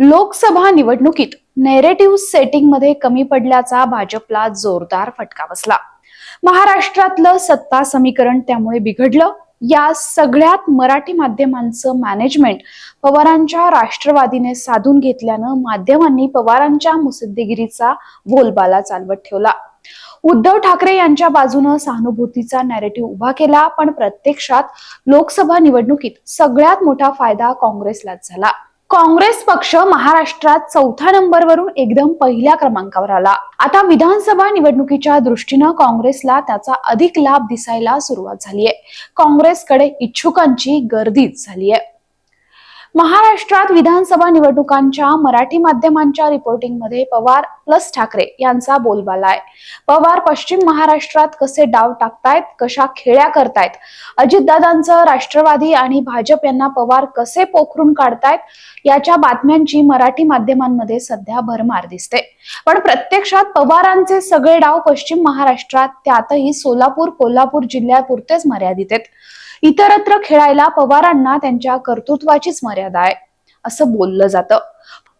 लोकसभा निवडणुकीत नेरेटिव्ह सेटिंगमध्ये कमी पडल्याचा भाजपला जोरदार फटका बसला. महाराष्ट्रातलं सत्ता समीकरण त्यामुळे बिघडलं. या सगळ्यात मराठी माध्यमांचं मॅनेजमेंट पवारांच्या राष्ट्रवादीने साधून घेतल्यानं माध्यमांनी पवारांच्या मुसद्देगिरीचा बोलबाला चालवत ठेवला. उद्धव ठाकरे यांच्या बाजूनं सहानुभूतीचा नॅरेटिव्ह उभा केला पण प्रत्यक्षात लोकसभा निवडणुकीत सगळ्यात मोठा फायदा काँग्रेसलाच झाला. काँग्रेस पक्ष महाराष्ट्रात चौथ्या नंबरवरून एकदम पहिल्या क्रमांकावर आला. आता विधानसभा निवडणुकीच्या दृष्टीनं काँग्रेसला त्याचा अधिक लाभ दिसायला सुरुवात झालीय. काँग्रेसकडे इच्छुकांची गर्दीच झालीय. महाराष्ट्रात विधानसभा निवडणुकांच्या मराठी माध्यमांच्या रिपोर्टिंगमध्ये पवार प्लस ठाकरे यांचा बोलबाला आहे. पवार पश्चिम महाराष्ट्रात कसे डाव टाकतायत कशा खेळ्या करतायत अजितदादांचं राष्ट्रवादी आणि भाजप यांना पवार कसे पोखरून काढतायत याच्या बातम्यांची मराठी माध्यमांमध्ये सध्या भरमार दिसते. पण प्रत्यक्षात पवारांचे सगळे डाव पश्चिम महाराष्ट्रात त्यातही सोलापूर कोल्हापूर जिल्ह्यापुरतेच मर्यादित आहेत. इतरत्र खेळायला पवारांना त्यांच्या कर्तृत्वाचीच मर्यादा आहे असं बोललं जातं.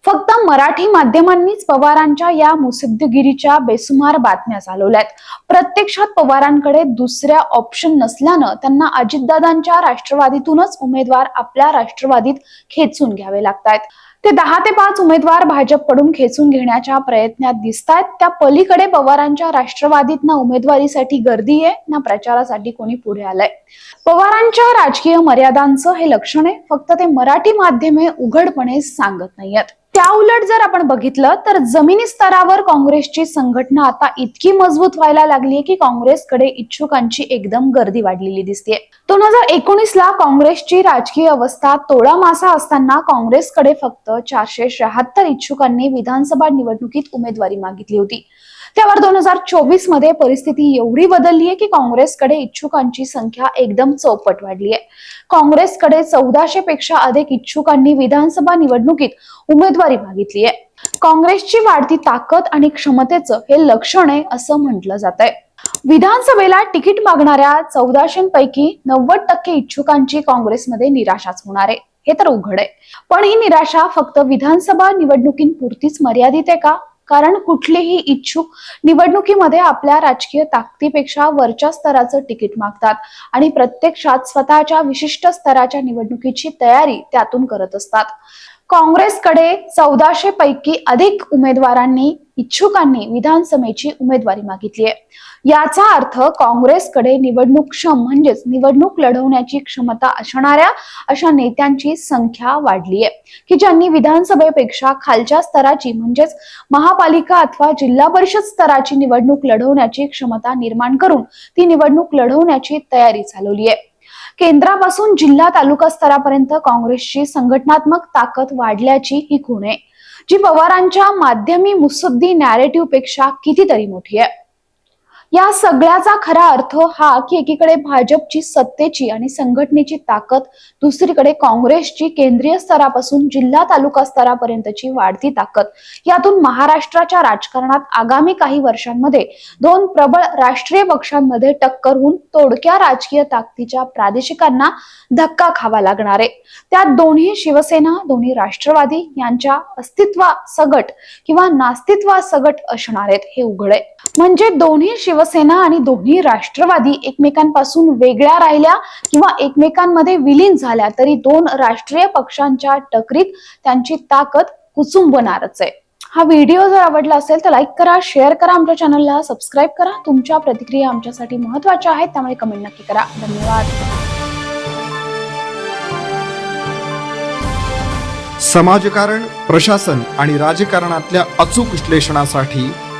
फक्त मराठी माध्यमांनीच पवारांच्या या मुसद्दगिरीच्या बेसुमार बातम्या चालवल्यात. प्रत्यक्षात पवारांकडे दुसऱ्या ऑप्शन नसल्यानं त्यांना अजितदादांच्या राष्ट्रवादीतूनच उमेदवार आपल्या राष्ट्रवादीत खेचून घ्यावे लागतायत. ते दहा ते पाच उमेदवार भाजपकडून खेचून घेण्याच्या प्रयत्नात दिसतायत. त्या पलीकडे पवारांच्या राष्ट्रवादीत ना उमेदवारीसाठी गर्दी आहे ना प्रचारासाठी कोणी पुढे आलंय. पवारांच्या राजकीय मर्यादांचं हे लक्षण आहे फक्त ते मराठी माध्यमे उघडपणे सांगत नाहीयेत. त्याउलट जर आपण बघितलं तर जमिनी स्तरावर काँग्रेसची संघटना आता इतकी मजबूत व्हायला लागली की काँग्रेसकडे इच्छुकांची एकदम गर्दी वाढलेली दिसते दोन हजार एकोणीस ला काँग्रेसची राजकीय अवस्था तोडा मासा असताना काँग्रेसकडे फक्त चारशे शहात्तर इच्छुकांनी विधानसभा निवडणुकीत उमेदवारी मागितली होती. त्यावर दोन हजार चोवीसमध्ये परिस्थिती एवढी बदलली आहे की काँग्रेसकडे इच्छुकांची संख्या एकदम चौपट वाढली आहे काँग्रेसकडे चौदाशे पेक्षा अधिक इच्छुकांनी विधानसभा निवडणुकीत उमेदवारी मागितली आहे काँग्रेसची वाढती ताकद आणि क्षमतेचं हे लक्षण आहे असं म्हटलं जात आहे विधानसभेला तिकीट मागणाऱ्या चौदाशेपैकी नव्वद टक्के इच्छुकांची काँग्रेसमध्ये निराशाच होणार आहे. हे तर उघड आहे पण ही निराशा फक्त विधानसभा निवडणुकींपुरतीच मर्यादित आहे का? कारण कुठलेही इच्छुक निवडणुकीमध्ये आपल्या राजकीय ताकदीपेक्षा वरच्या स्तराचं तिकीट मागतात आणि प्रत्यक्षात स्वतःच्या विशिष्ट स्तराच्या निवडणुकीची तयारी त्यातून करत असतात. काँग्रेसकडे चौदाशे पैकी अधिक उमेदवारांनी इच्छुकांनी विधानसभेची उमेदवारी मागितली आहे. याचा अर्थ काँग्रेसकडे निवडणूक क्षम म्हणजेच निवडणूक लढवण्याची क्षमता असणाऱ्या अशा नेत्यांची संख्या वाढली आहे. की ज्यांनी विधानसभेपेक्षा खालच्या स्तराची म्हणजेच महापालिका अथवा जिल्हा परिषद स्तराची निवडणूक लढवण्याची क्षमता निर्माण करून ती निवडणूक लढवण्याची तयारी चालवली आहे. केंद्रापासून जिल्हा तालुका स्तरापर्यंत काँग्रेसची संघटनात्मक ताकद वाढल्याची ही खूण आहे जी पवारांच्या माध्यमी मुसद्दी नॅरेटिव्हपेक्षा कितीतरी मोठी आहे. या सगळ्याचा खरा अर्थ हा की एकीकडे भाजपची सत्तेची आणि संघटनेची ताकद दुसरीकडे काँग्रेसची केंद्रीय स्तरापासून जिल्हा तालुका स्तरापर्यंतची वाढती ताकद. यातून महाराष्ट्राच्या राजकारणात आगामी काही वर्षांमध्ये दोन प्रबळ राष्ट्रीय पक्षांमध्ये टक्कर होऊन तोडक्या राजकीय ताकदीच्या प्रादेशिकांना धक्का खावा लागणार आहे. त्यात दोन्ही शिवसेना दोन्ही राष्ट्रवादी यांच्या अस्तित्वा सगट किंवा नास्तित्वा सगट असणार आहेत हे उघड. आहे म्हणजे दोन्ही शिवसेना आणि दोन्ही राष्ट्रवादी एकमेकांपासून वेगळ्या राहिल्या किंवा एकमेकांमध्ये विलीन झाल्या तरी दोन राष्ट्रीय पक्षांच्या टकरीत त्यांची ताकद कुचुंबणारच आहे. हा व्हिडिओ जर आवडला असेल तर लाईक करा शेअर करा आमच्या चॅनलला सबस्क्राईब करा. तुमच्या प्रतिक्रिया आमच्यासाठी महत्त्वाच्या आहेत त्यामुळे कमेंट नक्की करा. धन्यवाद. समाजकारण प्रशासन आणि राजकारणातल्या अचूक विश्लेषणासाठी